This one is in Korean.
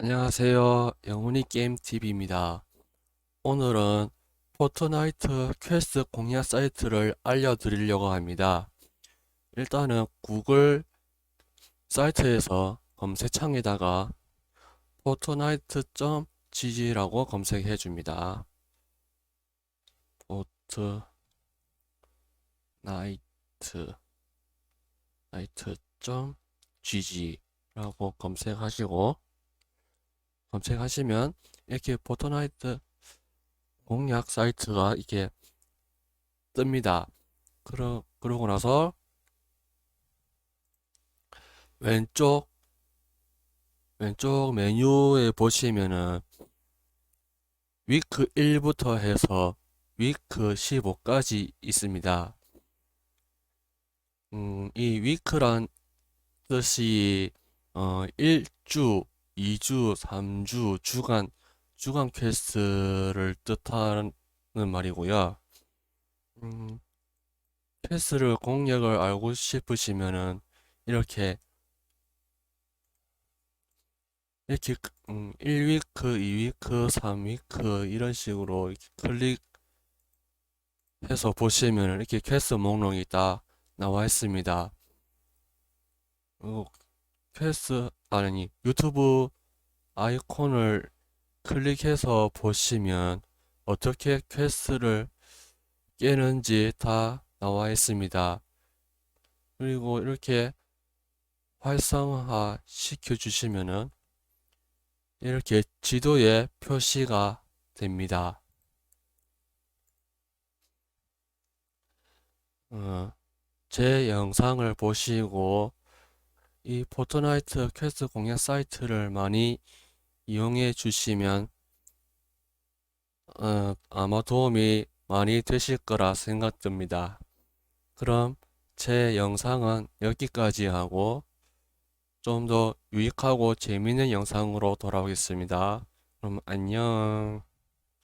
안녕하세요. 영훈이 게임 TV입니다. 오늘은 포트나이트 퀘스트 공략 사이트를 알려드리려고 합니다. 일단은 구글 사이트에서 검색창에다가 포트나이트.gg라고 검색해 줍니다. 포트 나이트 나이트.gg라고 검색하시고 검색하시면 이렇게 포트나이트 공략 사이트가 이렇게 뜹니다. 그러, 그러고 나서 왼쪽 왼쪽 메뉴에 보시면은 위크 1부터 해서 위크 15까지 있습니다. 음, 이 위크란 뜻이 어, 1주 2주, 3주, 주간, 주간 퀘스트를 뜻하는 말이고요. 음, 퀘스트를 공략을 알고 싶으시면은 이렇게 이렇게 음, 1위크, 2위크, 3위크 이런 식으로 클릭해서 보시면 이렇게 퀘스트 목록이 딱 나와 있습니다. 그 퀘스트 아니 유튜브 아이콘을 클릭해서 보시면 어떻게 퀘스트를 깨는지 다 나와 있습니다. 그리고 이렇게 활성화 시켜 주시면은 이렇게 지도에 표시가 됩니다. 어, 제 영상을 보시고 이 포트나이트 퀘스트 공략 사이트를 많이 이용해 주시면 어, 아마 도움이 많이 되실 거라 생각됩니다. 그럼 제 영상은 여기까지 하고 좀 더 유익하고 재미있는 영상으로 돌아오겠습니다. 그럼 안녕.